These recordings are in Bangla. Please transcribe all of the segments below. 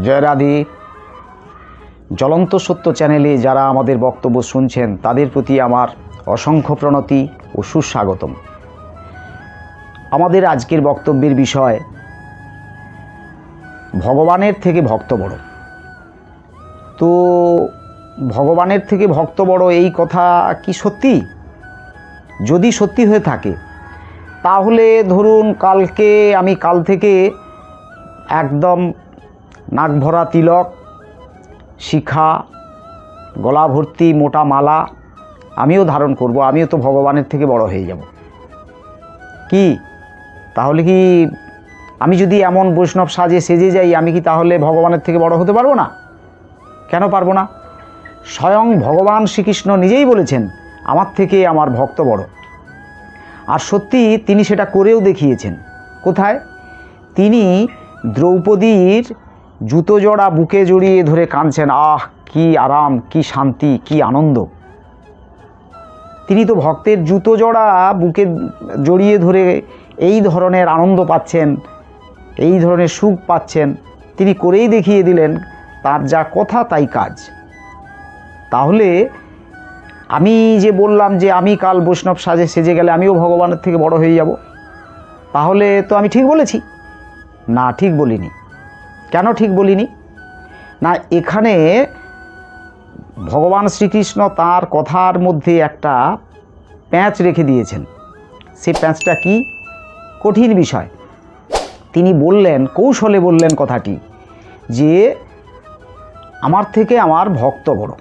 জয় রাধে। জ্বলন্ত সত্য চ্যানেলে যারা আমাদের বক্তব্য শুনছেন, তাদের প্রতি আমার অসংখ্য প্রণতি ও সুস্বাগতম। আমাদের আজকের বক্তব্যের বিষয়, ভগবানের থেকে ভক্ত বড়। তো, ভগবানের থেকে ভক্ত বড় এই কথা কি সত্যি? যদি সত্যি হয়ে থাকে, তাহলে ধরুন কালকে আমি কাল থেকে একদম নাক ভরা তিলক, শিখা গলা ভর্তি মোটা মালা, আমিও ধারণ করব, আমিও তো ভগবানের থেকে বড় হয়ে যাব। কি? তাহলে কি আমি যদি এমন বৈষ্ণব সাজে সেজে যাই, আমি কি তাহলে ভগবানের থেকে বড় হতে পারব না? কেন পারব না? স্বয়ং ভগবান শ্রীকৃষ্ণ নিজেই বলেছেন, আমার থেকে আমার ভক্ত বড়। আর সত্যি তিনি সেটা করেও দেখিয়েছেন। কোথায়? তিনি দ্রৌপদীর জুতো জোড়া বুকে জড়িয়ে ধরে কাঁদছেন। আহ, কি আরাম, কি শান্তি, কি আনন্দ। তিনি তো ভক্তের জুতো জোড়া বুকে জড়িয়ে ধরে এই ধরনের আনন্দ পাচ্ছেন, এই ধরনের সুখ পাচ্ছেন। তিনি করেই দেখিয়ে দিলেন, তার যা কথা তাই কাজ। তাহলে আমি যে বললাম যে আমি কাল বৈষ্ণব সাজে সেজে গেলে আমিও ভগবানের থেকে বড় হয়ে যাব, তাহলে তো আমি ঠিক বলেছি। না, ঠিক বলিনি। কেন ঠিক বলিনি? না, এখানে ভগবান শ্রীকৃষ্ণ তার কথার মধ্যে একটা প্যাঁচ রেখে দিয়েছেন। সে প্যাঁচটা কি? কঠিন বিষয়। তিনি বললেন, কৌশলে বললেন কথাটি যে, আমার থেকে আমার ভক্ত বড়।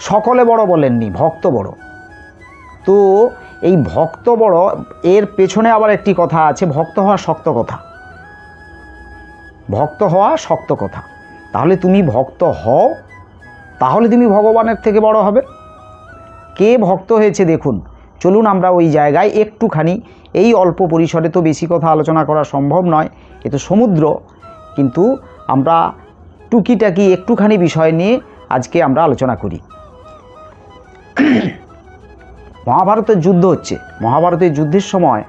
সকলে বড় বলেননি, ভক্ত বড়। তো এই ভক্ত বড়, এর পেছনে আবার একটি কথা আছে, ভক্ত হওয়া শক্ত কথা। ভক্ত হওয়া শক্ত কথা। তাহলে তুমি ভক্ত হও, তাহলে তুমি ভগবানের থেকে বড় হবে। কে ভক্ত হয়েছে দেখুন, চলুন আমরা ওই জায়গায় একটুখানি, এই অল্প পরিসরে তো বেশি কথা আলোচনা করা সম্ভব নয়, এ তো সমুদ্র, কিন্তু আমরা টুকিটাকি একটুখানি বিষয় নিয়ে আজকে আমরা আলোচনা করি। মহাভারতের যুদ্ধ হচ্ছে। মহাভারতের যুদ্ধের সময়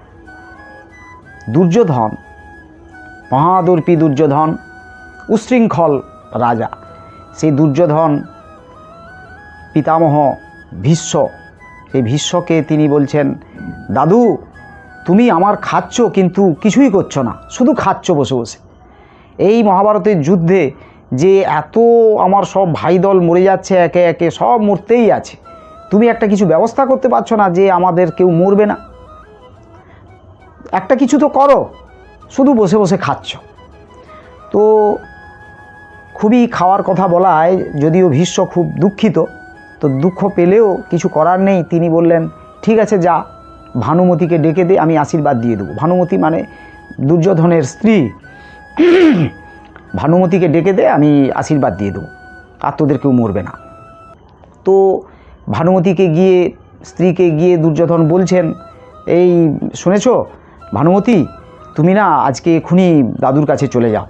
দুর্যোধন মহাদর্পী দুর্যোধন, উশৃঙ্খল রাজা। সেই দুর্যোধন পিতামহ ভীষ্ম, সেই ভীষ্মকে তিনি বলছেন, দাদু, তুমি আমার খাচ্ছ কিন্তু কিছুই করছ না, শুধু খাচ্ছ বসে বসে। এই মহাভারতের যুদ্ধে যে এত আমার সব ভাই দল মরে যাচ্ছে, একে একে সব মরতেই আছে, তুমি একটা কিছু ব্যবস্থা করতে পারছ না যে আমাদের কেউ মরবে না? একটা কিছু তো করো শুধু বসে বসে খাচ্ছ। তো খুবই খাওয়ার কথা বলায় যদিও ভীষ্ম খুব দুঃখিত, তো দুঃখ পেলেও কিছু করার নেই। তিনি বললেন, ঠিক আছে, যা, ভানুমতিকে ডেকে দে, আমি আশীর্বাদ দিয়ে দেবো। ভানুমতি মানে দুর্যোধনের স্ত্রী। ভানুমতিকে ডেকে দে, আমি আশীর্বাদ দিয়ে দেবো। আর তোদের কেউ মরবে না। তো ভানুমতিকে গিয়ে, স্ত্রীকে গিয়ে দুর্যোধন বলছেন, এই, শুনেছ, ভানুমতি তুমি না আজকে এক্ষুনি দাদুর কাছে চলে যাও।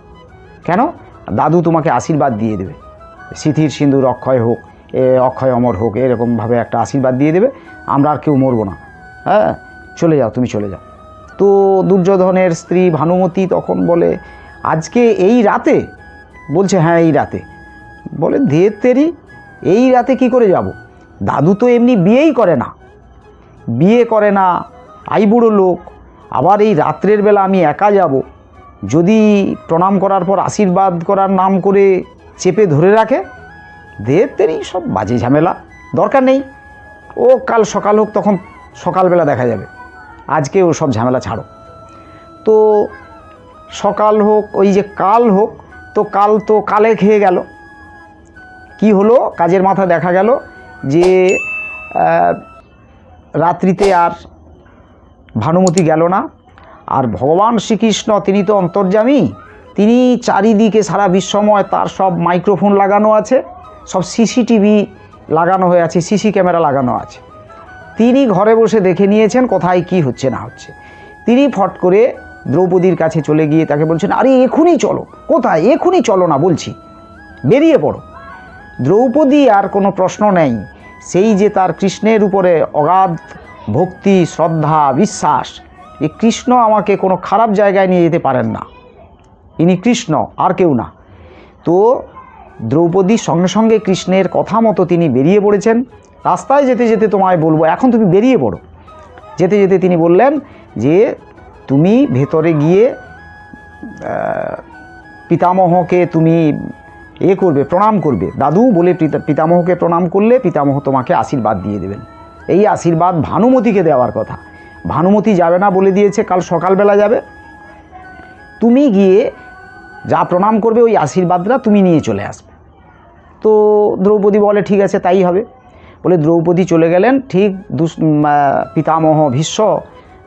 কেন? দাদু তোমাকে আশীর্বাদ দিয়ে দেবে। সিথির সিন্দুর অক্ষয় হোক, এ অক্ষয় অমর হোক, এরকমভাবে একটা আশীর্বাদ দিয়ে দেবে, আমরা আর কেউ মরবো না। হ্যাঁ? চলে যাও, তুমি চলে যাও। তো দুর্যোধনের স্ত্রী ভানুমতি তখন বলে, আজকে এই রাতে? বলছে হ্যাঁ এই রাতে। বলে, ধের তেরি, এই রাতে কি করে যাব? দাদু তো এমনি বিয়েই করে না। বিয়ে করে না, আইবুড়ো লোক আবার এই রাত্রের বেলা আমি একা যাব। যদি প্রণাম করার পর আশীর্বাদ করার নাম করে চেপে ধরে রাখে দের তেরি সব বাজে ঝামেলা, দরকার নেই। ও কাল সকাল হোক, তখন সকালবেলা দেখা যাবে। আজকে ও সব ঝামেলা ছাড়ো। তো সকাল হোক, ওই যে কাল হোক, তো কাল তো কালে খেয়ে গেল। কি হলো? কাজের মাথা দেখা গেল যে রাত্রিতে আর ভানুমতি গেল না। আর ভগবান শ্রীকৃষ্ণ, তিনি তো অন্তর্যামী, তিনি চারিদিকে সারা বিশ্বময় তার সব মাইক্রোফোন লাগানো আছে, সব সিসিটিভি লাগানো হয়ে আছে, সিসি ক্যামেরা লাগানো আছে। তিনি ঘরে বসে দেখে নিয়েছেন কোথায় কি হচ্ছে না হচ্ছে। তিনি ফট করে দ্রৌপদীর কাছে চলে গিয়ে তাকে বলছেন, আরে এখনই চলো, কোথায়? এখনই চলো না, বলছি। বেরিয়ে পড়ো। দ্রৌপদী আর কোনো প্রশ্ন নেই। সেই যে তার কৃষ্ণের উপরে অগাধ ভক্তি, শ্রদ্ধা, বিশ্বাস, এই কৃষ্ণ আমাকে কোনো খারাপ জায়গায় নিয়ে যেতে পারেন না। ইনি কৃষ্ণ, আর কেউ না। তো দ্রৌপদীর সঙ্গে সঙ্গে কৃষ্ণের কথা মতো তিনি বেরিয়ে পড়েছেন। রাস্তায় যেতে যেতে তোমায় বলব, এখন তুমি বেরিয়ে পড়ো। যেতে যেতে তিনি বললেন যে, তুমি ভেতরে গিয়ে পিতামহকে তুমি এ করবে, প্রণাম করবে। দাদু বলে পিতা- পিতামহকে প্রণাম করলে পিতামহ তোমাকে আশীর্বাদ দিয়ে দেবেন। এই আশীর্বাদ ভানুমতিকে দেওয়ার কথা। ভানুমতি যাবে না বলে দিয়েছে, কাল সকালবেলা যাবে। তুমি গিয়ে যা প্রণাম করবে ওই আশীর্বাদটা তুমি নিয়ে চলে আসবে। তো দ্রৌপদী বলে, ঠিক আছে, তাই হবে। বলে দ্রৌপদী চলে গেলেন, ঠিক দুস পিতামহ ভীষ্ম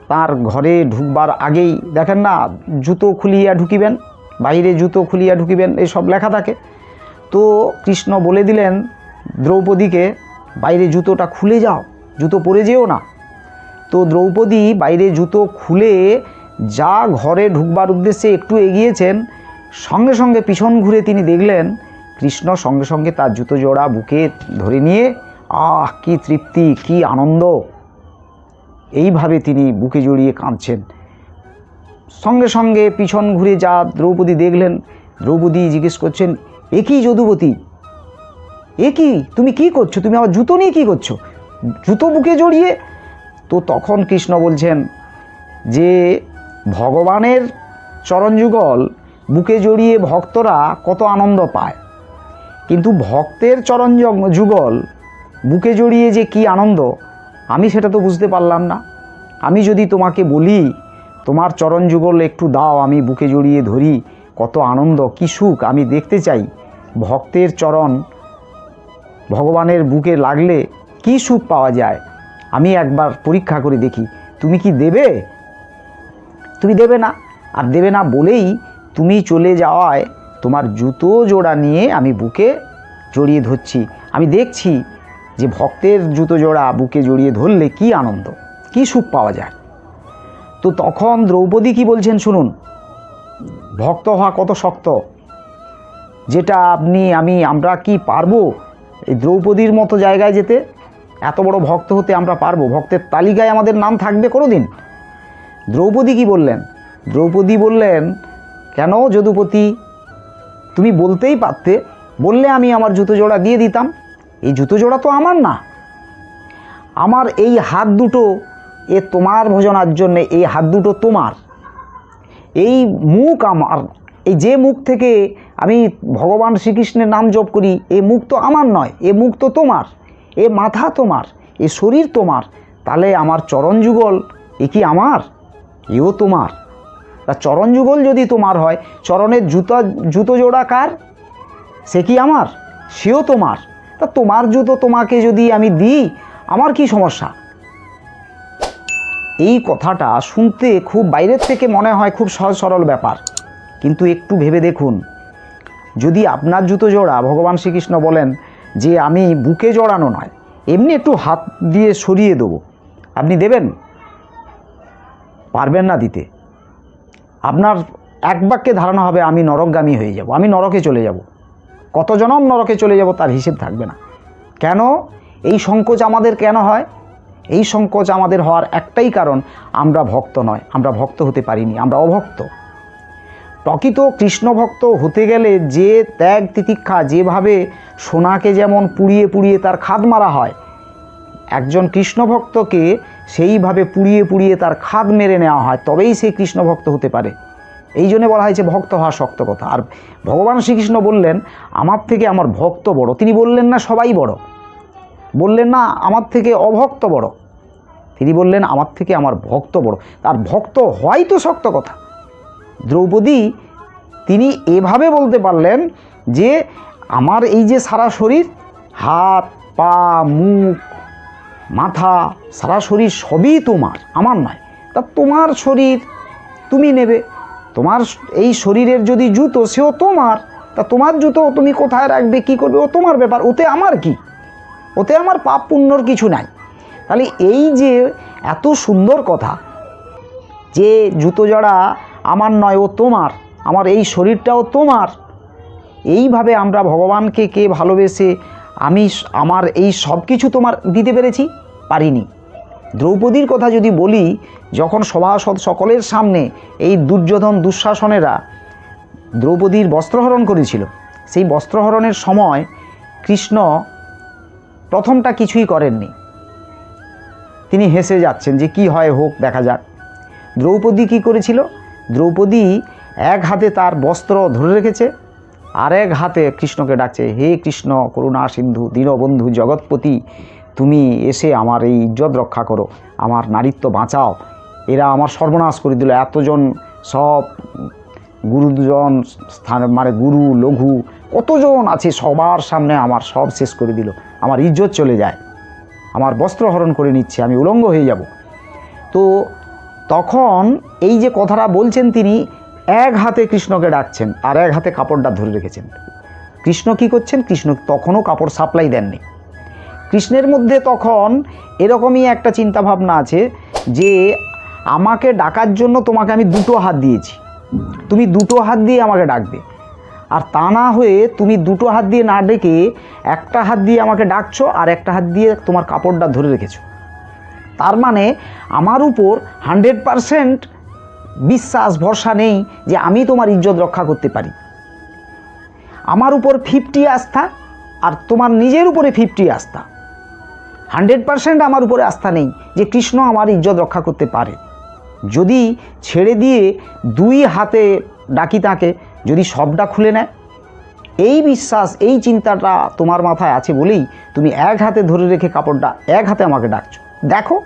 তার ঘরে ঢুকবার আগেই, দেখেন না, জুতো খুলিয়া ঢুকিবেন, বাইরে জুতো খুলিয়া ঢুকিবেন, এসব লেখা থাকে। তো কৃষ্ণ বলে দিলেন দ্রৌপদীকে, বাইরে জুতোটা খুলে যাও। জুতো পরে যেও না। তো দ্রৌপদী বাইরে জুতো খুলে যা ঘরে ঢুকবার উদ্দেশ্যে একটু এগিয়েছেন, সঙ্গে সঙ্গে পিছন ঘুরে তিনি দেখলেন, কৃষ্ণ সঙ্গে সঙ্গে তার জুতো জোড়া বুকে ধরে নিয়ে, আহ, কি তৃপ্তি, কি আনন্দ! এইভাবে তিনি বুকে জড়িয়ে কাঁদছেন। সঙ্গে সঙ্গে পিছন ঘুরে যা দ্রৌপদী দেখলেন, দ্রৌপদী জিজ্ঞেস করছেন, এ কি যদুবতী? তুমি কি করছ? তুমি আমার জুতো নিয়ে কি করছ? জুতো বুকে জড়িয়ে। তো তখন কৃষ্ণ বলছেন যে, ভগবানের চরণযুগল বুকে জড়িয়ে ভক্তরা কত আনন্দ পায়। কিন্তু ভক্তের চরণ যুগল বুকে জড়িয়ে যে কি আনন্দ, আমি সেটা তো বুঝতে পারলাম না। আমি যদি তোমাকে বলি, তোমার চরণ যুগল একটু দাও, আমি বুকে জড়িয়ে ধরি, কত আনন্দ, কি সুখ, আমি দেখতে চাই। ভক্তের চরণ ভগবানের বুকে লাগলে কি সুখ পাওয়া যায়? আমি একবার পরীক্ষা করে দেখি। তুমি কি দেবে? তুমি দেবে না। আর দেবে না বলেই তুমি চলে যাওয়ায় তোমার জুতো জোড়া নিয়ে আমি বুকে জড়িয়ে ধরছি। আমি দেখছি যে ভক্তের জুতো জোড়া বুকে জড়িয়ে ধরলে কি আনন্দ, কি সুখ পাওয়া যায়। তো তখন দ্রৌপদী কি বলছেন শুনুন? ভক্ত হওয়া কত শক্ত, যেটা আপনি, আমি, আমরা কি পারব এই দ্রৌপদীর মতো জায়গায় যেতে? এত বড় ভক্ত হতে আমরা পারব? ভক্তের তালিকায় আমাদের নাম থাকবে কোনো দিন দ্রৌপদী কি বললেন? দ্রৌপদী বললেন, কেন যদুপতি? তুমি বলতেই পারতে। বললে আমি আমার জুতো জোড়া দিয়ে দিতাম। এই জুতো জোড়া তো আমার না। আমার এই হাত দুটো এ তোমার ভোজনার জন্যে, এই হাত দুটো তোমার। এই মুখ আমার। এই যে মুখ থেকে আমি ভগবান শ্রীকৃষ্ণের নাম জপ করি, এই মুখ তো আমার নয় এ মুখ তো তোমার। এ মাথা তোমার, এ শরীর তোমার, তাহলে আমার চরণ যুগল, এ কি আমার? এও তোমার। তা চরণ যুগল যদি তোমার হয়, চরণের জুতো জুতো জোড়া কার? সে কি আমার? সেও তোমার। তা তোমার জুতো তোমাকে যদি আমি দিই, আমার কি সমস্যা? এই কথাটা শুনতে খুব বাইরের থেকে মনে হয় খুব সহজ সরল ব্যাপার। কিন্তু একটু ভেবে দেখুন। যদি আপনার জুতো জোড়া ভগবান শ্রীকৃষ্ণ বলেন যে আমি বুকে জড়ানো নয়, এমনি একটু হাত দিয়ে সরিয়ে দেবো। আপনি দেবেন? পারবেন না দিতে। আপনার এক বাক্যে ধারণা হবে, আমি নরকগামী হয়ে যাব, আমি নরকে চলে যাব। কত জনম নরকে চলে যাব তার হিসেব থাকবে না। কেন? এই সংকোচ আমাদের কেন হয়? এই সংকোচ আমাদের হওয়ার একটাই কারণ, আমরা ভক্ত নয়, আমরা ভক্ত হতে পারিনি, আমরা অভক্ত। প্রকৃত কৃষ্ণ ভক্ত হতে গেলে যে ত্যাগ তিতিক্ষা যেভাবে সোনাকে যেমন পুড়িয়ে পুড়িয়ে তার খাদ মারা হয়, একজন কৃষ্ণ ভক্তকে সেইভাবে পুড়িয়ে পুড়িয়ে তার খাদ মেরে নেওয়া হয়, তবেই সে কৃষ্ণ ভক্ত হতে পারে। এই জন্য বলা হয়েছে ভক্ত হওয়া শক্ত কথা। আর ভগবান শ্রীকৃষ্ণ বললেন, আমার থেকে আমার ভক্ত বড়। তিনি বললেন, না, সবাই বড়। বললেন, না, আমার থেকে অভক্ত বড়। তিনি বললেন, আমার থেকে আমার ভক্ত বড়। তার ভক্ত হয় তো শক্ত কথা। দ্রৌপদী তিনি এভাবে বলতে পারলেন যে আমার এই যে সারা শরীর, হাত, পা, মুখ, মাথা, সারা শরীর সবই তোমার, আমার নয়। তা তোমার শরীর তুমি নেবে। তোমার এই শরীরের যদি জুতো, সেও তোমার। তা তোমার জুতো তুমি কোথায় রাখবে, কি করবে? ও তোমার ব্যাপার, ওতে আমার কি? ওতে আমার পাপ পুণ্যর কিছু নাই। তাহলে এই যে এত সুন্দর কথা যে জুতো জড়া আমার নয় ও তোমার, আমার এই শরীরটাও তোমার। এইভাবে আমরা ভগবানকে কে ভালোবেসে আমি আমার এই সব কিছু তোমার দিতে পেরেছি? পারিনি। দ্রৌপদীর কথা যদি বলি, যখন সভাসদ সকলের সামনে এই দুর্যোধন দুঃশাসনেরা দ্রৌপদীর বস্ত্রহরণ করেছিল, সেই বস্ত্রহরণের সময় কৃষ্ণ প্রথমটা কিছুই করেননি। তিনি হেসে যাচ্ছেন যে কি হয় হোক, দেখা যাক। দ্রৌপদী কি করেছিল? দ্রৌপদী এক হাতে তার বস্ত্র ধরে রেখেছে, আর এক হাতে কৃষ্ণকে ডাকছে, হে কৃষ্ণ, করুণা সিন্ধু, দীনবন্ধু জগৎপতি, তুমি এসে আমার এই ইজ্জত রক্ষা করো, আমার নারীত্ব বাঁচাও। এরা আমার সর্বনাশ করে দিল। এতজন সব গুরুজন স্থান মানে গুরু, লঘু, কতজন আছে সবার সামনে আমার সব শেষ করে দিল। আমার ইজ্জত চলে যায়। আমার বস্ত্র হরণ করে নিচ্ছে, আমি উলঙ্গ হয়ে যাব। তো তখন এই যে কথাটা বলছেন তিনি, এক হাতে কৃষ্ণকে ডাকছেন আর এক হাতে কাপড়টা ধরে রেখেছেন। কৃষ্ণ কি করছেন? কৃষ্ণ তখনও কাপড় সাপ্লাই দেননি। কৃষ্ণের মধ্যে তখন এরকমই একটা চিন্তা ভাবনা আছে যে, আমাকে ডাকার জন্য তোমাকে আমি দুটো হাত দিয়েছি। তুমি দুটো হাত দিয়ে আমাকে ডাকবে। আর তা না হয়ে তুমি দুটো হাত দিয়ে না ডেকে একটা হাত দিয়ে আমাকে ডাকছো আর একটা হাত দিয়ে তোমার কাপড়টা ধরে রেখেছো। তার মানে আমার উপর হান্ড্রেড পারসেন্ট বিশ্বাস, ভরসা নেই যে আমি তোমার ইজ্জত রক্ষা করতে পারি। আমার উপর ফিফটি আস্থা আর তোমার নিজের উপরে ফিফটি আস্থা। হান্ড্রেড পারসেন্ট আমার উপরে আস্থা নেই যে কৃষ্ণ আমার ইজ্জত রক্ষা করতে পারে। যদি ছেড়ে দিয়ে দুই হাতে ডাকি তাকে, যদি সবটা খুলে নেয়, এই বিশ্বাস, এই চিন্তাটা তোমার মাথায় আছে বলেই তুমি এক হাতে ধরে রেখে কাপড়টা এক হাতে আমাকে ডাকছো। দেখো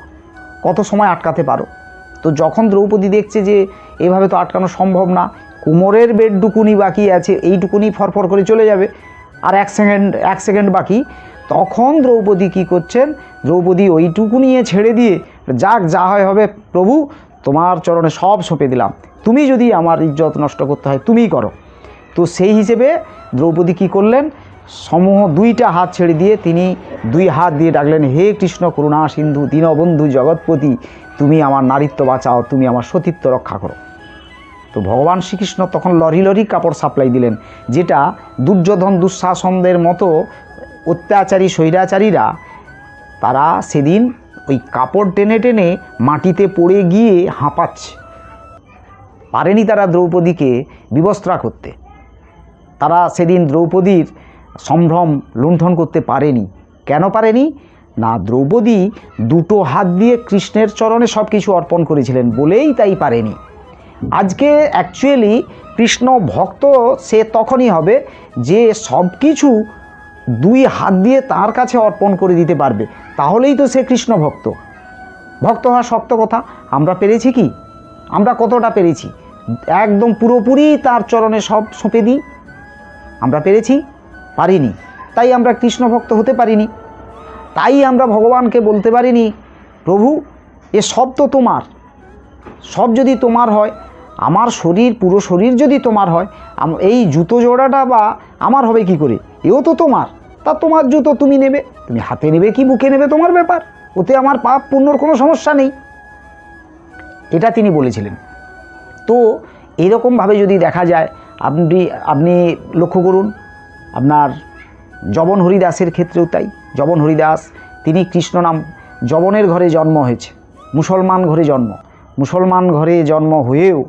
কত সময় আটকাতে পারো। তো যখন দ্রৌপদী দেখছে যে এভাবে তো আটকানো সম্ভব না, কোমরের বেডটুকুনি বাকি আছে, এইটুকুনি ফরফর করে চলে যাবে, আর এক সেকেন্ড এক সেকেন্ড বাকি, তখন দ্রৌপদী কী করছেন? দ্রৌপদী ওইটুকু নিয়ে ছেড়ে দিয়ে, যাক যা হয় হবে, প্রভু তোমার চরণে সব সঁপে দিলাম। তুমি যদি আমার ইজ্জত নষ্ট করতে হয়, তুমিই করো। তো সেই হিসেবে দ্রৌপদী কী করলেন? সমূহ দুইটা হাত ছেড়ে দিয়ে তিনি দুই হাত দিয়ে ডাকলেন, হে কৃষ্ণ করুণা সিন্ধু, দীনবন্ধু জগৎপতি, তুমি আমার নারীত্ব বাঁচাও, তুমি আমার সতীত্ব রক্ষা করো। তো ভগবান শ্রীকৃষ্ণ তখন লরি লরি কাপড় সাপ্লাই দিলেন, যেটা দুর্যোধন দুঃশাসনদের মতো অত্যাচারী স্বৈরাচারীরা, তারা সেদিন ওই কাপড় টেনে টেনে মাটিতে পড়ে গিয়ে হাঁপাচ্ছে। পারেনি তারা দ্রৌপদীকে বিবস্ত্রা করতে। তারা সেদিন দ্রৌপদীর সম্ভ্রম লুণ্ঠন করতে পারেনি। কেন পারেনি? না, দ্রৌপদী দুটো হাত দিয়ে কৃষ্ণের চরণে সব কিছু অর্পণ করেছিলেন বলেই তাই পারেনি। আজকে অ্যাকচুয়ালি কৃষ্ণ ভক্ত সে তখনই হবে যে সব কিছু দুই হাত দিয়ে তার কাছে অর্পণ করে দিতে পারবে। তাহলেই তো সে কৃষ্ণ ভক্ত। ভক্ত হওয়া শক্ত কথা, আমরা পেরেছি কি? আমরা কতটা পেরেছি? একদম পুরোপুরি তার চরণে সব সঁপে দিই। আমরা পেরেছি? পারিনি। তাই আমরা কৃষ্ণ ভক্ত হতে পারিনি। তাই আমরা ভগবানকে বলতে পারিনি, প্রভু, এ সব তো তোমার। সব যদি তোমার হয়, আমার শরীর, পুরো শরীর যদি তোমার হয় এই জুতো জোড়াটা বা আমার হবে কি করে? এও তো তোমার। তা তোমার জুতো তুমি নেবে। তুমি হাতে নেবে কি, বুকে নেবে তোমার ব্যাপার। ওতে আমার পাপ পুণ্যর কোনো সমস্যা নেই। এটা তিনি বলেছিলেন। তো এরকমভাবে যদি দেখা যায়, আপনি আপনি লক্ষ্য করুন আপনার জবন হরিদাসের ক্ষেত্রেও তাই। জবন হরিদাস, তিনি কৃষ্ণ নাম জবনের ঘরে জন্ম হয়েছে, মুসলমান ঘরে জন্ম। মুসলমান ঘরে জন্ম হয়েও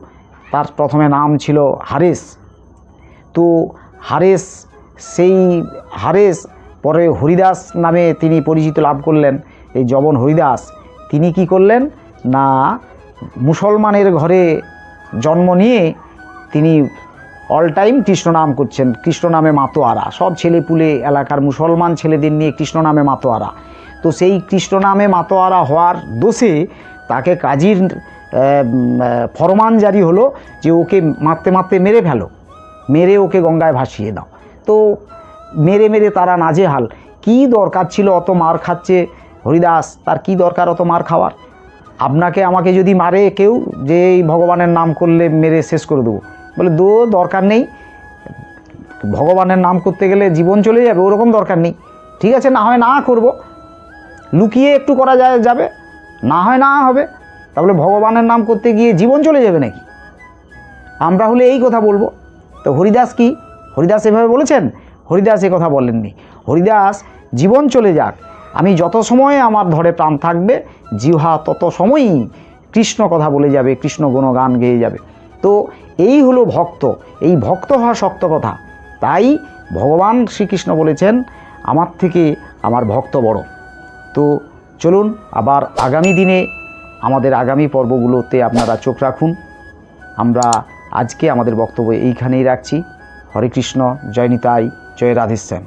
তার প্রথমে নাম ছিল হারেস। তো হারেস, সেই হারেস, পরে হরিদাস নামে তিনি পরিচিত লাভ করলেন। এই জবন হরিদাস, তিনি কি করলেন? না, মুসলমানের ঘরে জন্ম নিয়ে তিনি অল টাইম কৃষ্ণ নাম করছেন, কৃষ্ণ নামে মাতোয়ারা। সব ছেলেপুলে এলাকার মুসলমান ছেলেদের নিয়ে কৃষ্ণ নামে মাতোয়ারা। তো সেই কৃষ্ণ নামে মাতোয়ারা হওয়ার দোষে তাকে কাজীর ফরমান জারি হলো যে ওকে মারতে মারতে মেরে ফেলো। মেরে ওকে গঙ্গায় ভাসিয়ে দাও। তো মেরে মেরে তারা নাজেহাল। কি দরকার ছিল অত মার খাচ্ছে হরিদাস? তার কি দরকার অত মার খাওয়ার? আপনাকে আমাকে যদি মারে কেউ, যে এই ভগবানের নাম করলে মেরে শেষ করে দেবো। বলে দো দরকার নেই। ভগবানের নাম করতে গেলে জীবন চলে যাবে, ওরকম দরকার নেই। ঠিক আছে, না হয় না করব। লুকিয়ে একটু করা যায়, যাবে। না হয় না হবে। তাহলে ভগবানের নাম করতে গিয়ে জীবন চলে যাবে নাকি? আমরা হলে এই কথা বলব। তো হরিদাস কি? হরিদাস এভাবে বলেছেন? হরিদাস এ কথা বলেননি। হরিদাস, জীবন চলে যাক। আমি যত সময় আমার ধরে প্রাণ থাকবে জিহা তত সময়ই কৃষ্ণ কথা বলে যাবে, কৃষ্ণ গুণগান গেয়ে যাবে। তো এই হলো ভক্ত। এই ভক্ত হওয়া শক্ত কথা। তাই ভগবান শ্রীকৃষ্ণ বলেছেন, আমার থেকে আমার ভক্ত বড়। তো চলুন আবার আগামী দিনে আমাদের আগামী পর্বগুলোতে আপনারা চোখ রাখুন। আমরা আজকে আমাদের বক্তব্য এইখানেই রাখছি। হরে কৃষ্ণ, জয় নিতাই, জয় রাধেশ্যাম।